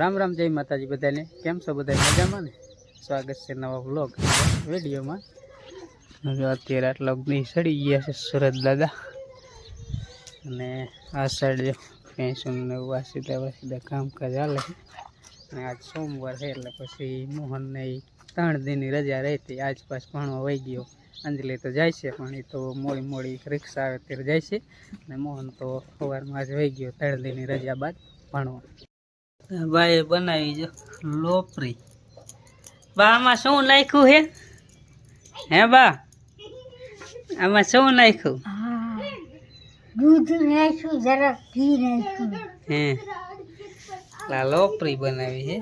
રામ રામ જય માતાજી બધાને. કેમ છો બધા મજામાં ને? સ્વાગત છે નવા વ્લોગ વિડીયોમાં. અત્યારે આટલા અગ્નિ સડી ગયા છે સુરત દાદા. અને આ સાઈડ પેન્શન ને એવું આ સીધા સીધા કામકાજ હાલે અને આજ સોમવાર છે એટલે પછી મોહનને ત્રણ દિનની રજા રહેતી હતી. આજ પાછ ભણવા વહી ગયો. અંજલિ તો જાય છે, પણ એ તો મોડી મોડી રિક્ષા આવે ત્યારે જાય છે. અને મોહન તો સવારમાં આજ વહી ગયો ત્રણ દિનની રજા બાદ ભણવા. ભાઈ બનાવી જો લોપરી. બા આમાં શું નાખ્યું હે? હે બા? આમાં શું નાખ્યું? દૂધ નાખ્યું જરા ઘી નાખ્યું. હે. આ લોપરી બનાવી છે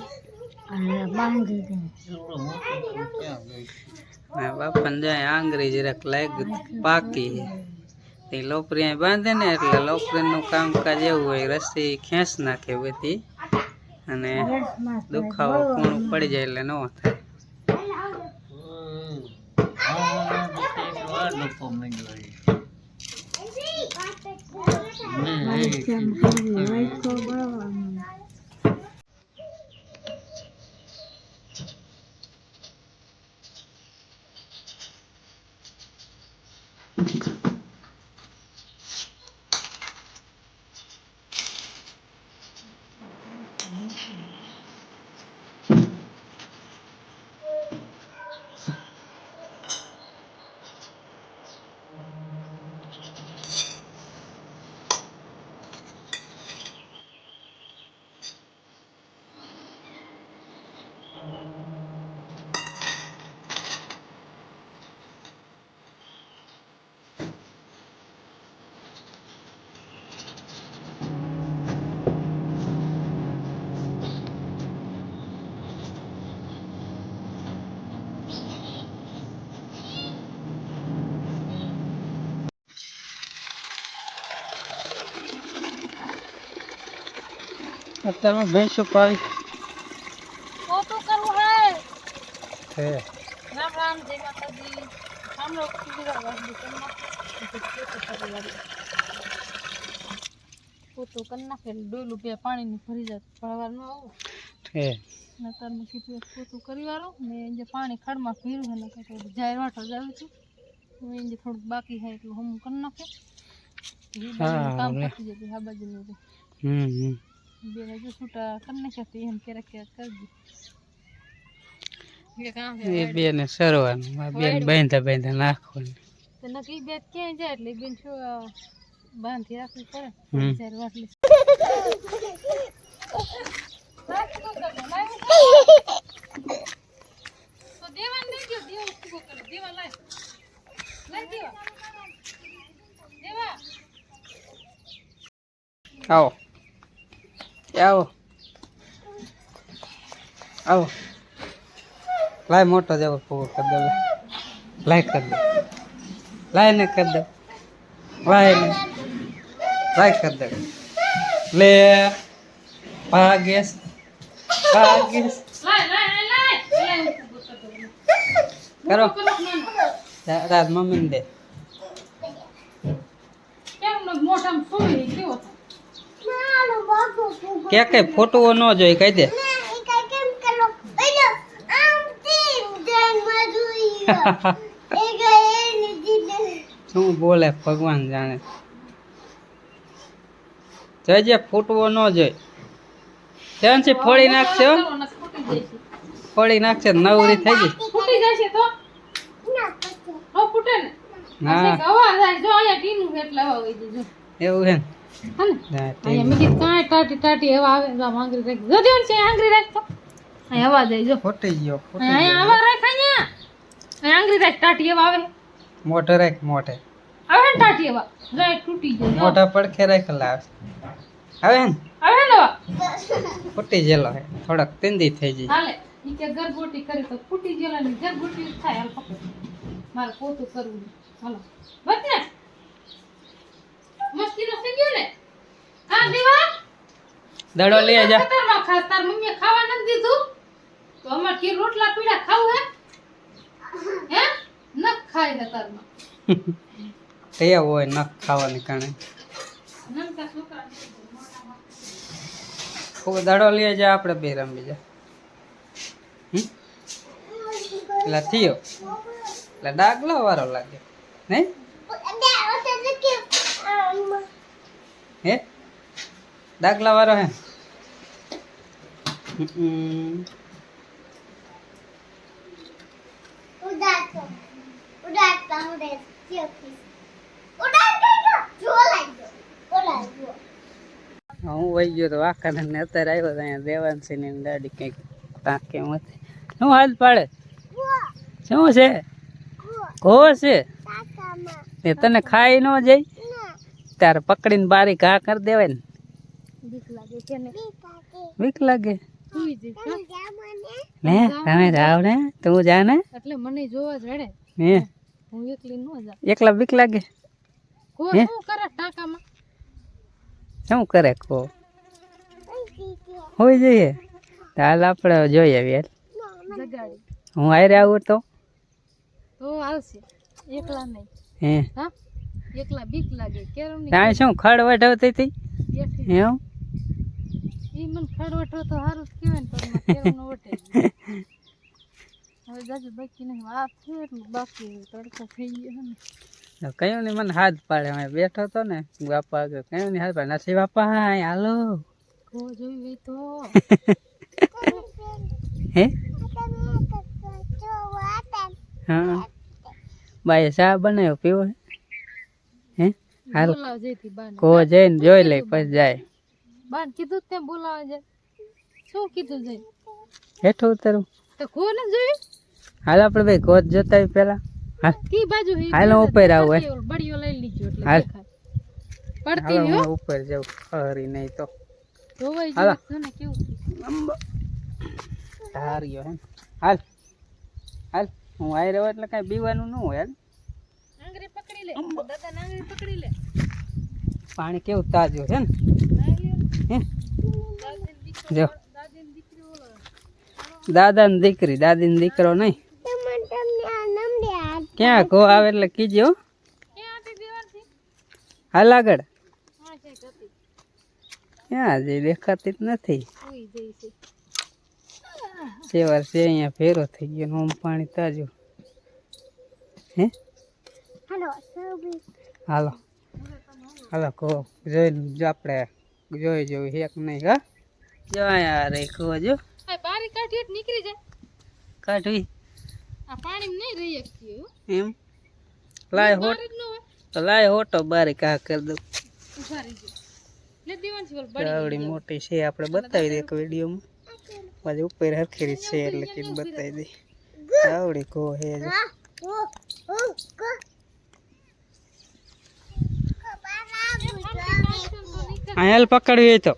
દે. હા આંગળી જરાક લાગ પાકી છે તે લોપરી બાંધે ને એટલે લોપરીનું કામકાજ એવું હોય રસી ખેંચ નાખે બધી. અને દુખાવો પૂર્ણ પડી જાય એટલે ન થાય. અત્યારમાં ભેંસો પાવી પોતું કરવું હે. છે રામ રામ જય માતાજી. રામ રામ પોતું કરી નાખે ડોલું બે પાણીની ભરી જાય ભરવાનું આવું. છે નતર મેં કીધું પોતું કરી વાળું ને જે પાણી ખડમાં ભીરું હે નકર જાહેર વાટો જાવું છું. હું જે થોડુંક બાકી હે એટલું હમ કરી નાખે. હા કામ હા, પતી જતું બાજુનું હમ હમ. બે બાજુ છૂટા કરી નાખ્યા તો એમ ક્યારેક ક્યારેક કરી દે એ એ બેને સરવાનું આ બેન બાંધા બાંધા નાખવાનું તો નક્કી બે ક્યાંય જાય એટલે બેન શું બાંધી રાખવી પડે આવો આવો. આવો. લાય મોટો જેવો ફોવો કરી દો લાય કરી દો લાય ને કરી દો લાય ને. લાય કરી દો લે. ભાગેશ ભાગેશ કરો. રાત મમ્મી દે. મોટા કેવો કે કઈ ફોટો ન જોઈ કહી દે. શું બોલે ભગવાન જાણે. જજે ફૂટવો ન જોઈ. ત્યાંથી ફોડી નાખશે જાય ફોડી નાખશે નવરી થઈ ગઈ. ફૂટી જાય તો? હો ફૂટે ને. હા. પછી હવા જાય જો અહીંયા ટીનું એટલે હવા વહી એવું છે હે ને? કીધું કાંઈ ટાટી ટાટી આવે રાખ. છે જો. ફૂટી ગયો અહીંયા ગયો. રાખ અહીંયા. અહીંયા રાખ ટાટી હવા આવે. મોઢે રાખ મોઢે. આવે ને ટાટી હવા. જો તૂટી જો. પડખે રાખ લાવે હવે ને? આવે ને ફૂટી ગયેલો હે. થોડાક તીંદી થઈ જઈ હાલે. ઈ કે ગરગોટી કરી તો ફૂટી ગયેલાની ગરગોટી થાય. હાલ પકડ. મારે પોતું કરવું હાલો. બસ ને? મસ્તીનો થઈ ગયો ને હા દેવા દડો લઈ આજા ખતરમાં ખાસ તાર મમ્મીએ ખાવા નથી દીધું તો અમાર કે રોટલા પીડા ખાવું હે હે ન ખાય હે તારમાં કયા હોય નખ ખાવાને કારણે ખૂબ દાડો લઈએ જાય આપણે બે રમી જા હમ? એટલે થયો એટલે ડાગલો વારો લાગે નહીં હે? દાખલા વાળો હે. હું વહી ગયો તો વાંકા ને અત્યારે આવ્યો તો અહીંયા દેવાંશી ની ગાડી કંઈક ટાંકે માંથી શું હાલ પાડે? શું છે? ઘો છે? તે તને ખાઈ ન જાય? ત્યારે પકડીને બારી ઘા કરી દેવાય ને. બીક લાગે ને? તમે જાવ ને તું જા ને. એટલે મને જોવા જ રડે. હે. હું એકલી ન જા એકલા બીક લાગે. કો શું કરે ટાકામાં શું કરે કો? હોય જઈએ. હાલ આપણે જોઈએ આવીએ હું આયરે આવું તો? તો આવશે. એકલા નહીં. હે. હા? એકલા બીક લાગે. કેરમ નહીં ત્યાં શું ખડ વઢાવતી હતી? બેઠી એમ ઈ મને ખડવટો તો સારું જ કહેવાય ને પણ મારે કેરું વટે હવે જાજુ બાકી નહીં. વાત છે એટલું બાકી તડકો થઈ ગયો ને. કયું નહીં મને હાથ પાડે. અમે બેઠો તો ને બાપા કયું નહીં હાથ પાડે. નથી બાપા હાલો. જોઈ તો. હે? હા. બાએ ચા બનાવ્યો પીવો હે? હાલ. કો જઈને જોઈ લે પછી જાય. બાન કીધું તે બોલાવા જાય શું કીધું જઈ? હેઠું ઉતરું. તો ને જોઈ હાલ આપણે ભાઈ કોચ જતા પેલા હાલ. કી બાજુ હે? હાલ ઉપર આવું હે. બળીઓ લઈ લીજો એટલે હાલ. પડતી હો. ઉપર જાઉં. ખરી નહીં તો. જોવાઈ જો ને કેવું ધાર્યો હે હાલ. હાલ. હું આવી રહ્યો એટલે કાઈ બીવાનું ન હોય હાલ. આંગળી પકડી લે. દાદા આંગળી પકડી લે. પાણી કેવું તાજું છે ને? હે? જો. દાદા ને દીકરી દાદી ને દીકરો નહીં? ક્યાં ઘો આવે એટલે કીજો હો. ક્યાં આપી દેવાની હાલ આગળ. હા છે ગતિ ક્યાં જે દેખાતી જ નથી. ઉઈ જઈ છે. સેવાર છે અહીંયા ફેરો થઈ ગયો ને ઓમ પાણી તાજું. હે? હાલો હાલો. કહો જોઈ જો આપણે. જોઈ જોઈ હેક નહીં હા? જો અહીંયા કહો જો. બારી કાઢી નીકળી જાય કાઢવી આ પાણી નહીં રહી શકતી એમ? લાય હોટ તો લાય હોટો બારી કા કરી દઉં. આવડી મોટી છે આપણે બતાવી દે એક વિડીયોમાં. પાછી ઉપર હરખેરી છે એટલે કે બતાવી દે આવડી કહો હે જો. હાલ પકડવી હોય તો.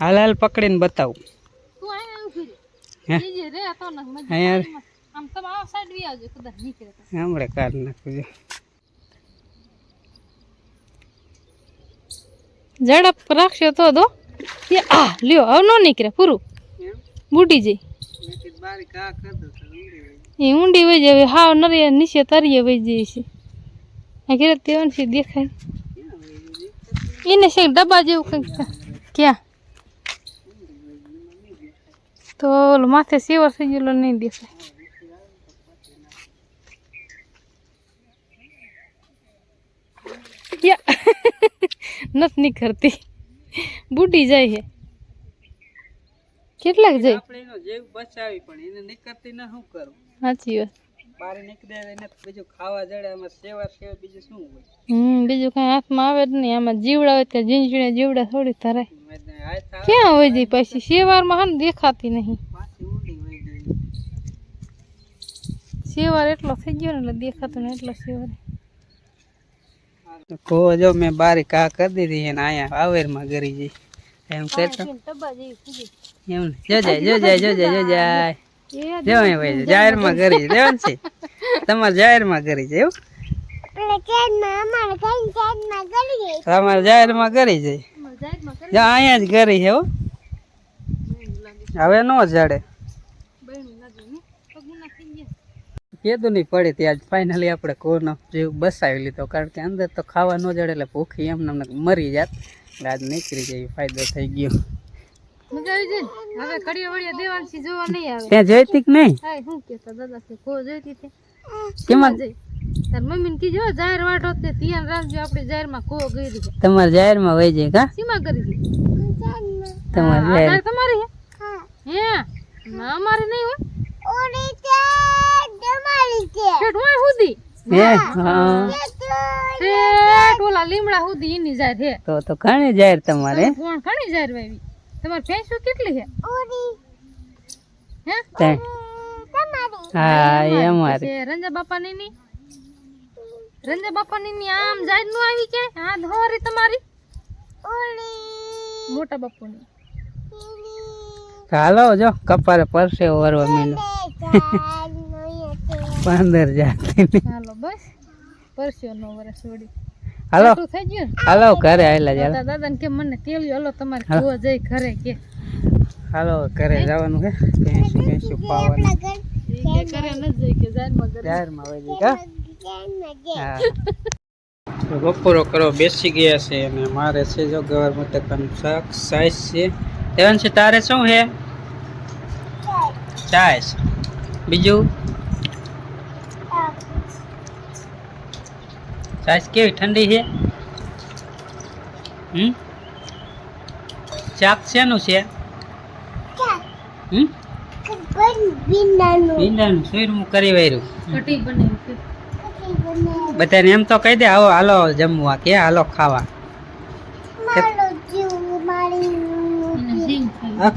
હાલ હાલ પકડીને બતાવું. હે? હમણાં કાઢી નાખું ઝડપ રાખશો તો દો. એ આ લ્યો હવે નો નીકળે પૂરું બુટી જઈ. બારી કા કરી દઉં એ ઊંડી વહી જાય હાવ નરી નીચે તરીએ વહી જાય છે આ ઘરે તેવન છે દેખાય. એને છે ડબ્બા જેવું કંઈક ક્યાં? તો ઓલું માથે સિવર થઈ ગયેલો નહીં દેખાય. નથી નીકળતી. બુટી જાય છે કેટલાક જાય? આપણે એનો જીવ બચાવી પણ એને નીકળતી ના શું કરું? સાચી વાત. બારે નીકળે એને બીજું ખાવા જડે આમાં સેવા સેવા બીજું શું હોય? હમ બીજું કઈ હાથમાં આવે જ નહીં. આમાં જીવડા હોય ત્યાં ઝીંઝીણે જીવડા થોડી ધરાય. મેં હાથ આવે ક્યાં હોય જઈ પછી? શેવારમાં હા દેખાતી નહીં. પાછી ઊંડી વહી ગઈ. શેવાર એટલો થઈ ગયો ને એટલે દેખાતો ને એટલો શેવાર કો જો મેં બારી કા કરી દીધી અહીંયા આવેરમાં ગરી જઈ એમ કરતો ડબ્બા જેવી થઈ એમ જો જાય જો જાય જો જાય જો જાય. અહીં ભાઈ જાહેરમાં કરી દેવાનું છે. તમારે જાહેરમાં કરી છે એવું? તમારે જાહેરમાં કરી છે. અહીંયા જ કરી છે હો. હવે નો જાડે. કીધું નહીં પડે ત્યાં ફાઇનલી આપણે કોનો જીવ બસાવી લીધો કારણ કે અંદર તો ખાવા ન જડે એટલે ભૂખી એમને મરી જાત. એટલે આજ નીકળી જાય ફાયદો થઈ ગયો? હવે કડિયા વડિયા દેવાંશી જોવા નહીં આવે. ત્યાં જોઈતી કે નહીં? હાય શું કહેતા દાદા કે કો જોઈતી તે કેમાં? જઈ તાર મમ્મીને કીજો જાહેર વાટો તે ધ્યાન રાખજો આપણે જાહેરમાં કો ગઈ છે તમારે જાહેરમાં વહી જાય કા? સીમા કરી હતી તમારે જાહેર તમારી હે. હે? ના અમારે નહીં હોય? સુધી હે? હા. ઠેઠ ઓલા લીમડા સુધી એની જાહેર હે તો તો ઘણી જાહેર તમારે. કોણ ઘણી જાહેર વાવી તમારે ભેંસો કેટલી છે? હે? ત્યાં હા એ અમારે. રંજા બાપાની ની રંજા બાપાની ની આમ નું આવી કે? હા ધોરી તમારી. મોટા બાપુની. હાલો જો કપારે પરસે વરવા મીંડો. પંદર જાતી હાલો બસ. પરસ્યો નો વરસ વળી. હાલો? હાલો ઘરે આયલા ચાલો દાદા ને કે મને તેલ્યું હલો તમારે કુવા જઈ ઘરે કે. હાલો ઘરે જવાનું છે ભેંસું ભેંસું પાવાનું. કે ઘરે ન જઈ કે જાહેરમાં ઘરે. જાહેરમાં માં વઈ કા? હા. બપોરો કરો બેસી ગયા છે અને મારે છે જો ગવાર બટાકાનું શાક સાઈઝ છે. તેવન છે તારે શું છે? ચાઈસ બીજું? ચાઈસ કેવી? ઠંડી છે? હમ? શાક શેનું છે? હમ? ભીંડાનું સુરમું કરી વાર્યું. બધાને એમ તો કહી દે આવો હાલો જમવા કે હાલો ખાવા.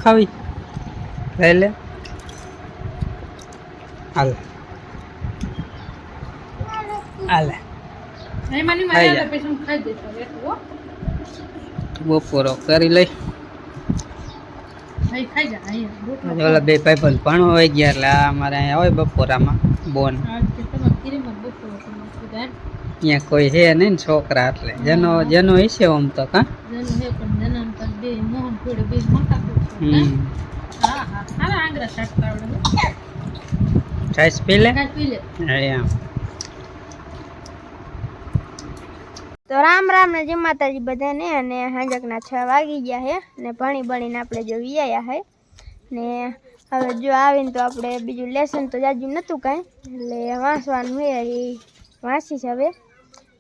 ખાવી. લઈ લે. હાલ. હાલે. બપોરો કરી લઈ. ભાઈ ઓલા બે ભાઈબંધ પણ હોય ગયા એટલે અમારે અહીંયા હોય બપોરામાં બોન. અહીંયા કોઈ છે નહીં ને છોકરા એટલે. જેનો જેનો હશે આમ તો કા? જનું હે પણ જનાને તાર બે મોહન ફોડે બે મોટા ફોડે. હમ હા હા હારા આંગળા સાટકાવડે હો. ચાઈસ પી લે કાંઈ પી લે હા, એમ તો રામ રામ ને જય માતાજી બધાને. અને હાંજકના છ વાગી ગયા છે ને ભણી ભણીને આપણે જો વિયા હે. ને હવે જો આવીને તો આપણે બીજું લેસન તો જાજુ નહોતું કાંઈ. એટલે વાંચવાનું હે એ વાંચીશ હવે.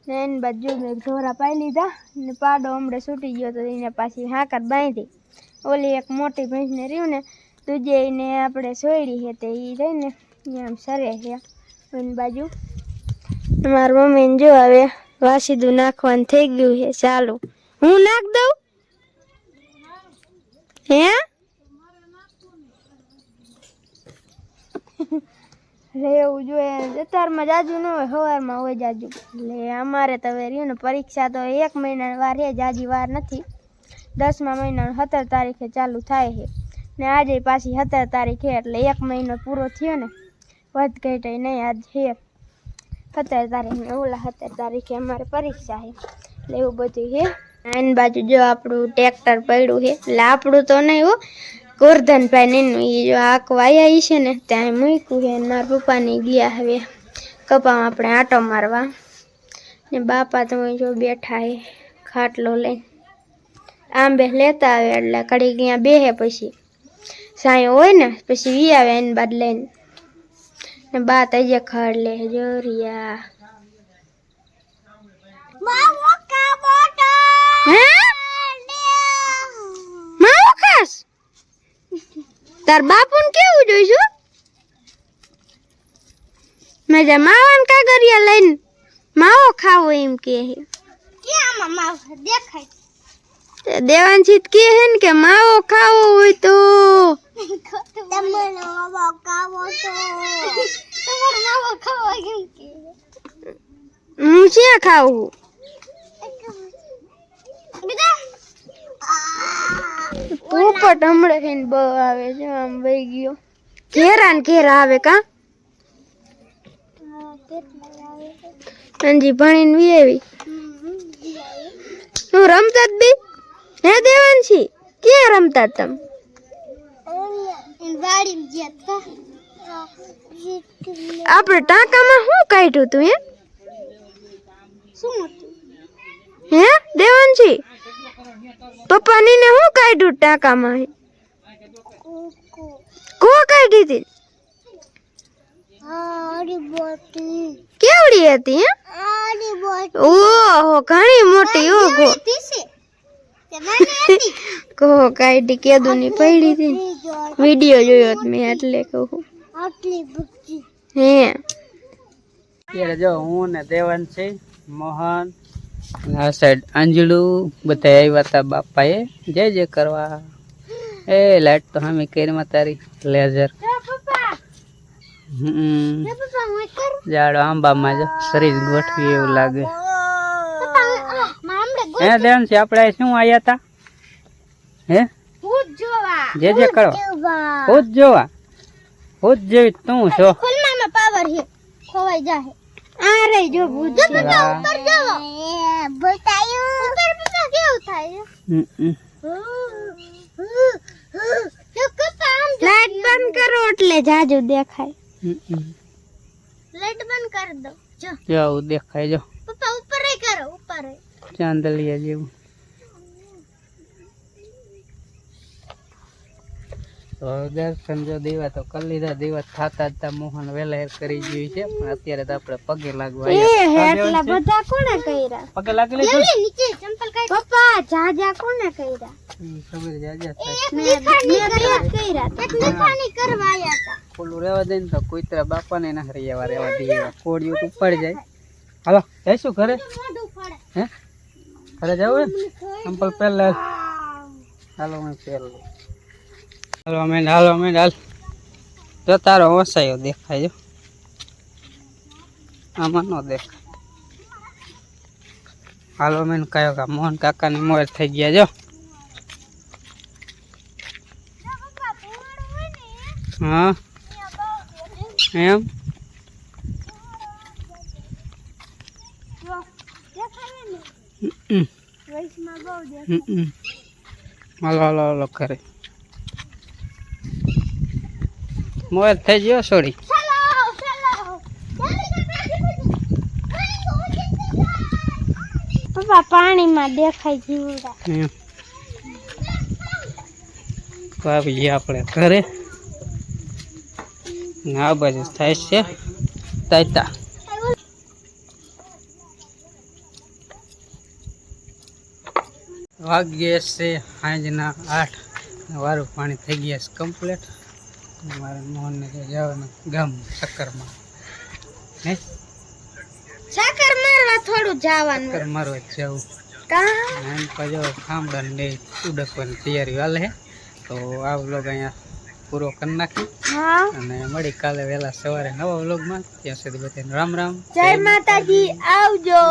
ને એની બાજુ ઢોરા પાઈ લીધા. ને પાડો હમણાં છૂટી ગયો તો એને પાછી હાકર બાંધી. ઓલી એક મોટી ભેંસને રહ્યું ને દૂજે એને આપણે સોયડી છે તે એ રહીને આમ સરે છે એની બાજુ. મારી મમ્મીને જો હવે વાસીદું નાખવાનું થઈ ગયું છે, ચાલુ. હું નાખ દઉં? હે? લેવું જોઈએ અત્યારમાં જાજુ ન હોય, સવારમાં હોય જાજુ. એટલે અમારે તો રહ્યું ને પરીક્ષા તો એક મહિના વાર છે, જાજી વાર નથી. દસમા મહિના સત્તર તારીખે ચાલુ થાય છે. ને આજે પાછી સત્તર તારીખે, એટલે એક મહિનો પૂરો થયો ને. વધ ઘટે નહીં, આજ છે. સત્તર તારીખને ઓલા સત્તર તારીખે અમારે પરીક્ષા છે. એટલે એવું બધું છે. આની બાજુ જો આપણું ટ્રેક્ટર પડ્યું છે. એટલે આપણું તો નહીં હો. ગોરધનભાઈ એનું એ જો આંખ વાયા છે ને ત્યાં મૂક્યું છે. મારા પપ્પાની ગયા હવે. કપામાં આપણે આટો મારવા. ને બાપા તો જો બેઠા હે ખાટલો લઈને. આંબે લેતા આવે એટલે કડી ગયા બેહે પછી. સાયો હોય ને, પછી વી આવે એની બાદ લઈને. ને બા તજે ખડ લે જો રિયા તાર બાપુને કેવું જોઈશું? મેં જે માવાન કાગરિયા લઈને માવો ખાવો એમ કે દેવાંશિત દેવાંશી કે હે ને કે માવો ખાવો હોય તો હું ક્યાં ખાવું પોપટ હમણાં થઈને બહુ આવે છે આમ વહી ગયો ઘેરા ને ઘેરા આવે કા હાજી ભણીને વી આવી શું રમતા જ બી હે દેવાંશી ક્યાં રમતા તમ આપણે ટાંકામાં શું કાઢ્યું તું એમ હે દેવાંશી? પપ્પાની ને શું કાઢ્યું ટાંકામાં? કો કાઢી હતી? કેવડી હતી ઓહો ઘણી મોટી ઓહો. કહો કાઢી કેદું ની પડી હતી. વિડિયો જોયો તો મેં એટલે કહું. હે. અત્યારે જો હું ને દેવાન છે, મોહન આ સાઈડ અંજળું બધા આવ્યા હતા બાપાએ. જય જય કરવા. એ લાઈટ તો હામી કરીમાં તારી લેઝર. જાડો આંબામાં જો શરીર ગોઠવી એવું લાગે. હે દેન છે આપણે શું આવ્યા હતા હે? જે જે કરો. ભૂત જોવા. ભૂત જેવી તું છો. ખુલ્લામાં પાવર છે. ખોવાઈ જાહે. આ રે જો ભૂત પપ્પા ઉપર જાવો ભૂતાયું. ઉપર પપ્પા કેવું થાય. લાઈટ બંધ કરો એટલે જાજુ દેખાય. લાઈટ બંધ કરી દો. જો. જો દેખાય જો. પપ્પા ઉપર કરો ઉપર ચાંદલિયા જેવું તો દર્શન જો દેવા તો કરી લીધા. દેવા થતા હતા મોહન વેલા કરી ગયું છે. પણ અત્યારે તો આપણે પગે લાગવા. એટલા બધા કોને કર્યા? પગે લાગી લીધું? નીચે ચંપલ કાઢ. પપ્પા જાજા કોને કર્યા? ખબર મેં મેં કર્યા. એક નિશાની કરવા આયા હતા. ઓલું રહેવા દે ને તો કુતરા બાપાને ના રહેવા રહેવા દઈએ કોળિયું તો જાય. હાલો જઈશું ઘરે? હે? ઘરે જવું ચંપલ પહેલા હાલો મેં પહેલું. હાલો અમે હાલો અમે હાલ. જો તારો વસાયો દેખાય જો. આમાં નો દેખાય. હાલો મેં કયો કા મોહન કાકાની મોર થઈ ગયા જો. હા. એમ હમ, વૈષ્ણવ બહુ દે હમ, હમ. હાલો હાલો હાલો ઘરે મોર થઈ ગયો સોરી. પપ્પા પાણીમાં દેખાય જીવડા. તો આવી આપણે ઘરે. આ બાજુ થાય છે તાતા વાગ્યે છે સાંજના આઠ. વારું પાણી થઈ ગયા છે કમ્પ્લીટ મારે મોહનને જવાનું ગામ ચક્કરમાં. હે? સાકર મારવા થોડું જવાનું. ચક્કર મારવા જવું કાં? એમ પાછો ખામડા ને ઉડકવાની તૈયારી હાલે છે. તો આ વ્લોગ અહીંયા પૂરો કરી નાખી અને મળી કાલે વહેલા સવારે નવા વ્લોગમાં. ત્યાં સુધી બધાને રામ રામ. જય માતાજી. આવજો.